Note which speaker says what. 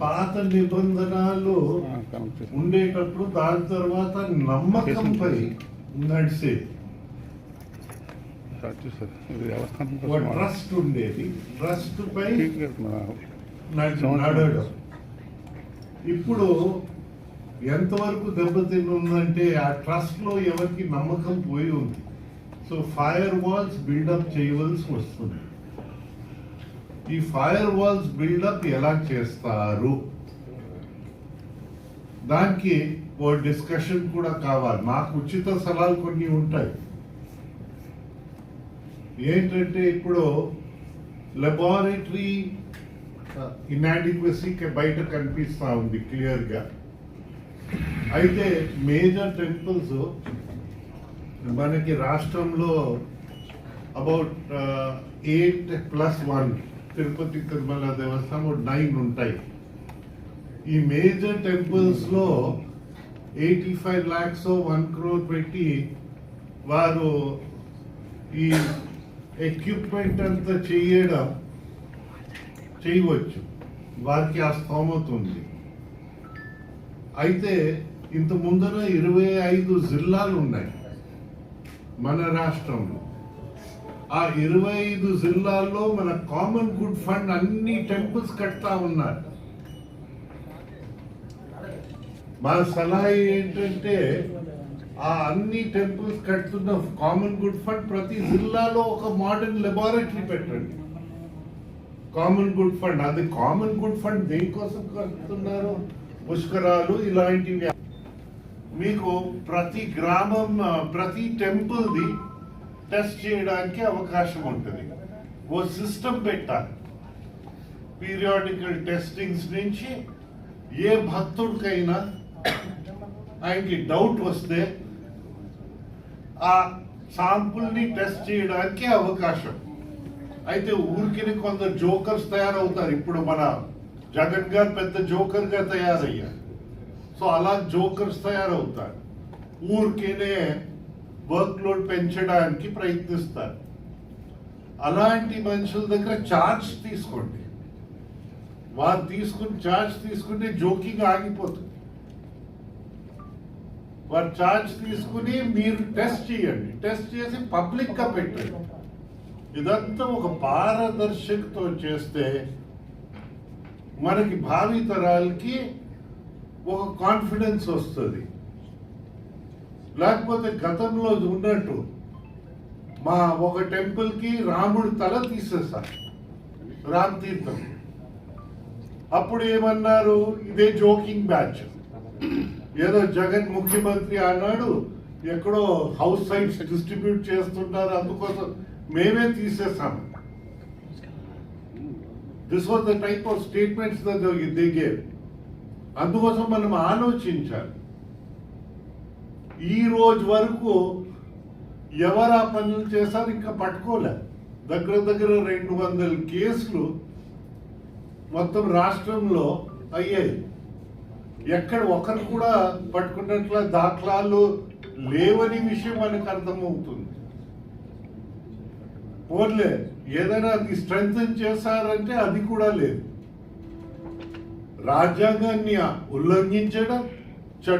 Speaker 1: పాత నిబంధనలు. ఉండేటప్పుడు దాని తర్వాత నమ్మకంపై నడిచేది ట్రస్ట్ ఉండేది. ట్రస్ట్ పై నడవడం. ఇప్పుడు ఎంతవరకు దెబ్బతిన్నుందంటే ఆ ట్రస్ట్లో ఎవరికి నమ్మకం పోయి ఉంది. సో ఫైర్ వాల్స్ బిల్డప్ చేయవలసి వస్తుంది. ఈ ఫైర్ వాల్స్ బిల్డప్ ఎలా చేస్తారు? దానికి ఓ డిస్కషన్ కూడా కావాలి. నాకు ఉచిత సలహాలు కొన్ని ఉంటాయి. ఏంటంటే ఇప్పుడు లెబారెటరీ ఇన్యాడిక్వసీకి uh, బయట కనిపిస్తూ ఉంది క్లియర్గా అయితే మేజర్ టెంపుల్స్ మనకి రాష్ట్రంలో about eight plus one Tirupati Tirumala Devasthanam nine ఉంటాయి. ఈ major టెంపుల్స్లో eighty five lakhs one crore పెట్టి వారు ఈ ఎక్విప్మెంట్ అంతా చేయడం చేయవచ్చు. వారికి ఆ స్తోమత ఉంది. అయితే ఇంత ముందర ఇరవై ఐదు జిల్లాలు ఉన్నాయి. మన రాష్ట్రంలో. ఆ ఇరవై ఐదు జిల్లాల్లో మన కామన్ గుడ్ ఫండ్ అన్ని టెంపుల్స్ కడతా ఉన్నారు. మా సలహా ఏంటంటే ఆ అన్ని టెంపుల్స్ కడుతున్న కామన్ గుడ్ ఫండ్ ప్రతి జిల్లాలో ఒక మోడర్న్ లెబారెటరీ పెట్టండి. కామన్ గుడ్ ఫండ్ అది కామన్ గుడ్ ఫండ్ దేనికోసం కడుతున్నారు? పుష్కరాలు ఇలాంటివి మీకు ప్రతి గ్రామం ప్రతి టెంపుల్ది టెస్ట్ చేయడానికి అవకాశం ఉంటుంది. ఓ సిస్టమ్ పెట్టాలి. పీరియాడికల్ టెస్టింగ్స్ నుంచి ఏ భక్తుడికైనా ఆయనకి డౌట్ వస్తే ఆ శాంపుల్ని టెస్ట్ చేయడానికి అవకాశం. అయితే ఊరికి కొందరు జోకర్స్ తయారవుతారు. ఇప్పుడు మన జగన్ గారు పెద్ద జోకర్గా తయారయ్యారు. సో అలా జోకర్స్ తయారవుతారు. ఊరికేనే వర్క్ లోడ్ పెంచడానికి ప్రయత్నిస్తారు. అలాంటి మనుషుల దగ్గర ఛార్జ్ తీసుకోండి. వారు తీసుకుని ఛార్జ్ తీసుకుంటే జోకింగ్ ఆగిపోతుంది. వారు ఛార్జ్ తీసుకుని మీరు టెస్ట్ చేయండి. టెస్ట్ చేసి పబ్లిక్గా పెట్టండి. ఇదంతా ఒక పారదర్శకతో చేస్తే మనకి భావి తరాలకి ఒక కాన్ఫిడెన్స్ వస్తుంది. లేకపోతే గతంలో ఉన్నట్టు మా ఒక టెంపుల్కి రాముడు తల తీసేసారు రామ్ తీర్థం. అప్పుడు ఏమన్నారు? ఇదే జోకింగ్ బ్యాచ్ ఏదో జగన్ ముఖ్యమంత్రి అన్నాడు ఎక్కడో హౌస్ సైట్స్ డిస్ట్రిబ్యూట్ చేస్తుంటారు అందుకోసం మేమే తీసేసాము this was the type of statements they gave అందుకోసం మనం ఆలోచించాలి. ఈ రోజు వరకు ఎవరు ఆ పనులు చేశారు ఇంకా పట్టుకోలే. దగ్గర దగ్గర రెండు వందల కేసులు మొత్తం రాష్ట్రంలో అయ్యాయి. ఎక్కడ ఒకరు కూడా పట్టుకున్నట్ల దాఖలాలు లేవని విషయం మనకు అర్థమవుతుంది. పోన్లే ఏదైనా అది స్ట్రెంగ్ చేశారంటే అది కూడా లేదు. రాజ్యాంగాన్ని ఉల్లంఘించడం